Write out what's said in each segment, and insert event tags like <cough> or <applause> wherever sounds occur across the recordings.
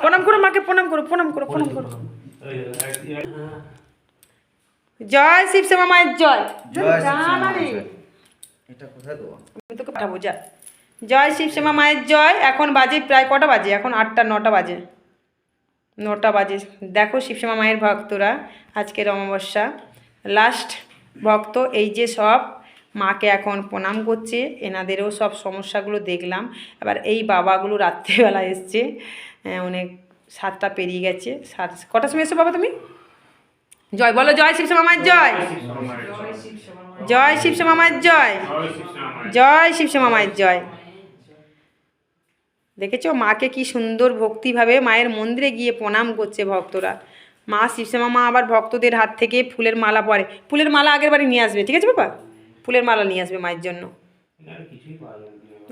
প্রণাম করো মাকে প্রণাম করো প্রণাম করো প্রণাম করো। জয় শিব শ্যামা মায়ের জয়। আমি তোকে পাঠাবো যা। জয় শিব শ্যামা মায়ের জয় এখন বাজে প্রায় কটা বাজে? এখন আটটা নটা বাজে। নটা বাজে। দেখো শিবশ্যামা মায়ের ভক্তরা আজকের অমাবস্যা। লাস্ট ভক্ত এই যে সব মাকে এখন প্রণাম করছে, এনাদেরও সব সমস্যাগুলো দেখলাম। এবার এই বাবাগুলো রাত্রিবেলা এসছে অনেক সাতটা পেরিয়ে গেছে, সাত কটার সময় এসছো বাবা তুমি? জয়, বলো জয় শিবশ্যামা মায়ের জয়। জয় শিবশ্যামা মায়ের জয়। জয় শিবশ্যামা মায়ের জয়। দেখেছ? মাকে কি সুন্দর ভক্তিভাবে মায়ের মন্দিরে গিয়ে প্রণাম করছে ভক্তরা। মা শিবশ্যামা মা আবার ভক্তদের হাত থেকে ফুলের মালা পরে। ফুলের মালা আগের বাড়ি নিয়ে আসবে, ঠিক আছে বাবা? ফুলের মালা নিয়ে আসবে মায়ের জন্য।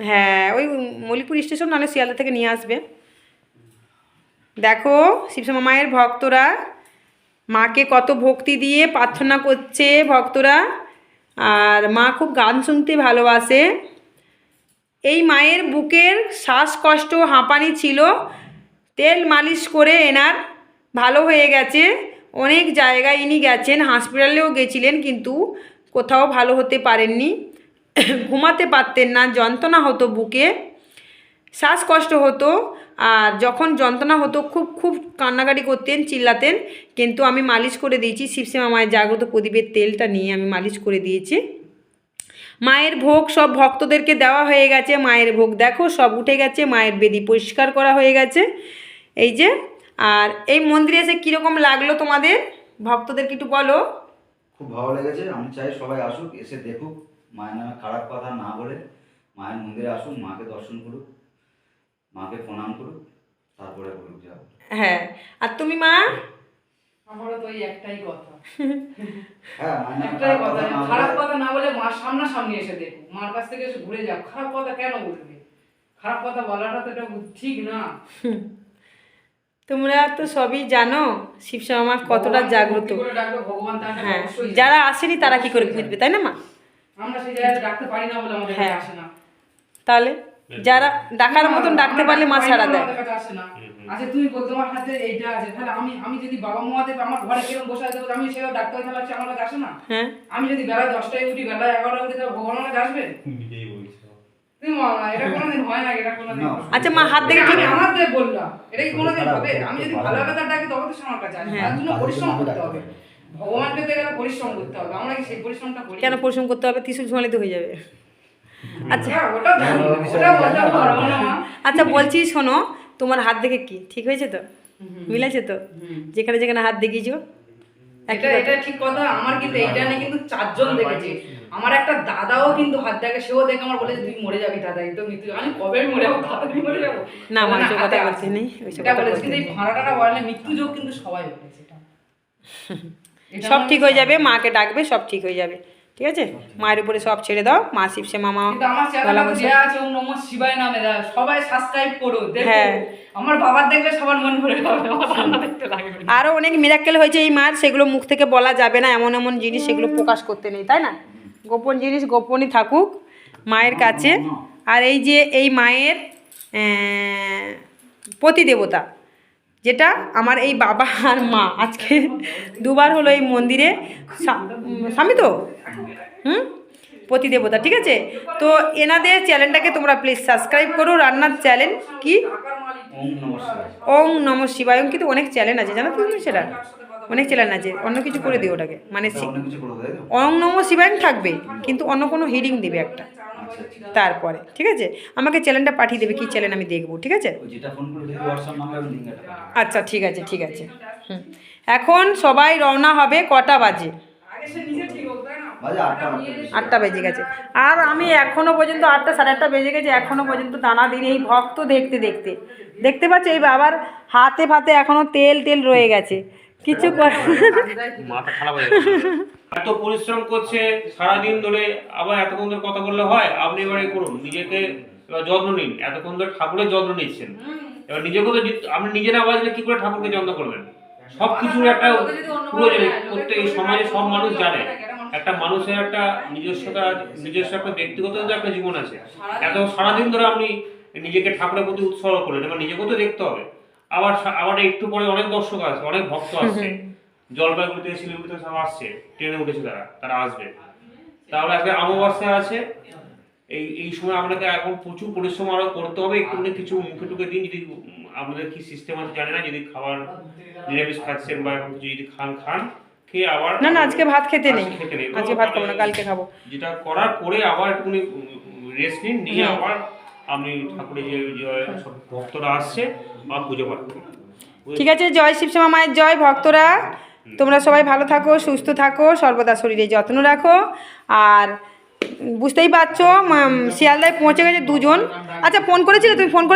হ্যাঁ ওই মলিপুর স্টেশন নাহলে শিয়ালদা থেকে নিয়ে আসবে। দেখো শিবশ্যামা মায়ের ভক্তরা মাকে কত ভক্তি দিয়ে প্রার্থনা করছে ভক্তরা। আর মা খুব গান শুনতে ভালোবাসে। এই মায়ের বুকের শ্বাসকষ্ট হাঁপানি ছিল। তেল মালিশ করে এনার ভালো হয়ে গেছে। অনেক জায়গায় ইনি গেছেন হসপিটালেও গেছিলেন কিন্তু কোথাও ভালো হতে পারেননি। ঘুমাতে পারতেন না, যন্ত্রণা হতো বুকে। শ্বাসকষ্ট হতো আর যখন যন্ত্রণা হতো খুব খুব কান্নাকাটি করতেন, চিল্লাতেন। কিন্তু আমি মালিশ করে দিয়েছি। শিবসীমা মায়ের জাগ্রত প্রদীপের তেলটা নিয়ে আমি মালিশ করে দিয়েছি। মায়ের ভোগ সব ভক্তদেরকে দেওয়া হয়ে গেছে। মায়ের ভোগ দেখো, সব উঠে গেছে। মায়ের বেদি পরিষ্কার করা হয়ে গেছে। এই যে, আর এই মন্দিরে এসে কীরকম লাগল তোমাদের? ভক্তদেরকে একটু বলো। খুব ভালো লেগেছে। আমি চাই সবাই আসুক এসে দেখুক মায়ের নামে খারাপ কথা না বলে মায়ের মন্দিরে আসুক মাকে দর্শন করুক মাকে প্রণাম করুক তারপরে বলুক যাও হ্যাঁ আর তুমি মা? আমারও তো ওই একটাই কথা। হ্যাঁ একটাই কথা কথা খারাপ কথা না বলে মার সামনাসামনি এসে দেখো মার কাছ থেকে এসে ঘুরে যাও খারাপ কথা কেন বলবে? খারাপ কথা বলাটা তো এটা ঠিক না। <laughs> তোমরা তো সবই জানো শিবশ্যামা মা কতটা জাগ্রত। ভগবান হ্যাঁ যারা আসেনি তারা কি করে বুঝবে তাই না মা? হ্যাঁ। কাছে আসে না। তাহলে যারা ডাকার মতন ডাকতে পারলে মা ছাড়া দেয়। আচ্ছা তুমি বল তোমার হাতে এইটা আছে তাহলে আমি আমি যদি বাবা মহাদেব আমার ঘরে বসে আছে আমি ডাক্তার তাহলে হচ্ছে আমার কাছে আসে না? হ্যাঁ। আমি যদি বেলা দশটায় উঠি বেলা এগারোটায় উঠি তাহলে ভগবানের কাছে আসবে? তুমি না, এটা কোনোদিন হয় না এটা কোনোদিন না। না। আচ্ছা মা হাত দেখে আমি আমার দিয়ে বললাম এটা কি কোনোদিন হবে? আমি যদি ভালো ভালোভাবে তার ডাকি তবে তো সে আমার কাছে আসবে। হ্যাঁ। তার জন্য পরিশ্রম করতে হবে। হবে। ভগবান পেতে গেলে পরিশ্রম করতে হবে। আমরা কি সেই পরিশ্রমটা করি? কেন পরিশ্রম করতে হবে? ত্রিশুল ঝোঁয়ালিতে হয়ে যাবে। আচ্ছা। হ্যাঁ। আচ্ছা বলছি শোনো তোমার হাত দেখে কি? ঠিক হয়েছে তো? মিলেছে তো? যেখানে যেখানে হাত দেখিয়েছো এটা এটা ঠিক কথা। আমার কিন্তু এইটা নিয়ে কিন্তু চারজন দেখেছে। আমার একটা দাদাও কিন্তু হাত দেখে সেও দেখে আমার বলে তুই মরে যাবি দাদা একদম মৃত্যু। আমি কবে মরে যাব? মরে যাব? না, ওইসব হাতে কথা বলেছে কিন্তু এই ভাড়াটা বললে মৃত্যু যোগ কিন্তু সবাই বলেছে সব ঠিক হয়ে যাবে মাকে ডাকবে সব ঠিক হয়ে যাবে ঠিক আছে? মায়ের উপরে সব ছেড়ে দাও মা শিবসে মামা আমার শিবায় নামে। সবাই সাবস্ক্রাইব করো হ্যাঁ। আমার বাবার দেখলে সবার মন ভরে আমার। আরও অনেক মিরাক্কেল হয়েছে এই মার সেগুলো মুখ থেকে বলা যাবে না এমন এমন জিনিস সেগুলো প্রকাশ করতে নেই তাই না? গোপন জিনিস গোপনই থাকুক মায়ের কাছে। আর এই যে এই মায়ের প্রতিদেবতা যেটা আমার এই বাবা আর মা আজকে দুবার হলো এই মন্দিরে। স্বামী তো? হুম? প্রতিদেবতা ঠিক আছে? তো এনাদের চ্যানেলটাকে তোমরা প্লিজ সাবস্ক্রাইব করো। রান্নার চ্যানেল কি? ওম ওং নম শিবায়। কিন্তু অনেক চ্যানেল আছে জানো তুমি সেটা? অনেক চ্যানেল আছে অন্য কিছু করে দিও ওটাকে মানে তো? ওং নম শিবায় থাকবে কিন্তু অন্য কোনো হিডিং দেবে একটা। আচ্ছা আচ্ছা। তারপরে ঠিক আছে? আমাকে চ্যানেলটা পাঠিয়ে দেবে কি চ্যানেল আমি দেখব ঠিক আছে? আচ্ছা ঠিক আছে ঠিক আছে। হুম। এখন সবাই রওনা হবে কটা বাজে? না আটটা বেজে গেছে। আর আমি এখনও পর্যন্ত আটটা সাড়ে আটটা বেজে গেছে এখনও পর্যন্ত দানা দিন এই ভক্ত দেখতে দেখতে। দেখতে পাচ্ছ এই বাবার হাতে ফাতে এখনও তেল তেল রয়ে গেছে। কিছু এত পরিশ্রম করছে, সারাদিন ধরে আবার এতক্ষণ ধরে কথা বললে হয়, আপনি এবারে করুন, নিজেকে যত্ন নিন। এতক্ষণ ধরে ঠাকুরের যত্ন নিচ্ছেন। এবার নিজেকে তো আপনি নিজে না বাজলে কি করে ঠাকুরকে যত্ন করবেন? সব কিছুর একটা পুরো জানে প্রত্যেক সমাজে সব মানুষ জানে। একটা মানুষের একটা নিজস্বতা, নিজস্ব একটা ব্যক্তিগত একটা জীবন আছে। এত সারাদিন ধরে আপনি নিজেকে ঠাকুরের প্রতি উৎসর্গ করলেন, এবার নিজেকেও তো দেখতে হবে। আবার আবার একটু পরে অনেক দর্শক আসবে অনেক ভক্ত আসছে জলপাইগুড়ি থেকে শিলিগুড়ি থেকে সব আসছে ট্রেনে উঠেছে তারা তারা আসবে। তাহলে আজকে অমাবস্যা আছে এই এই সময় আপনাকে এখন প্রচুর পরিশ্রম আরও করতে হবে একটুখানি কিছু মুখে টুকে দিন যদি আপনাদের কি সিস্টেম আছে জানি না যদি খাবার নিরামিষ খাচ্ছেন বা এরকম কিছু যদি খান খান খেয়ে আবার না না আজকে ভাত খেতে নেই। আজকে ভাত খাব না কালকে খাব। যেটা করার পরে আবার একটুখানি রেস্ট নিন নিয়ে আবার আপনি ঠাকুরের যে সব ভক্তরা আসছে বা পুজো পাঠ ঠিক আছে, জয় শিবশ্যামা মায়ের জয় ভক্তরা। তোমরা সবাই ভালো থাকো, সুস্থ থাকো, সর্বদা শরীরে যত্ন রাখো। আর বুঝতেই পারছ শিয়ালদায় পৌঁছে গেছে দুজন। আচ্ছা ফোন করেছিলে তুমি? ফোন করে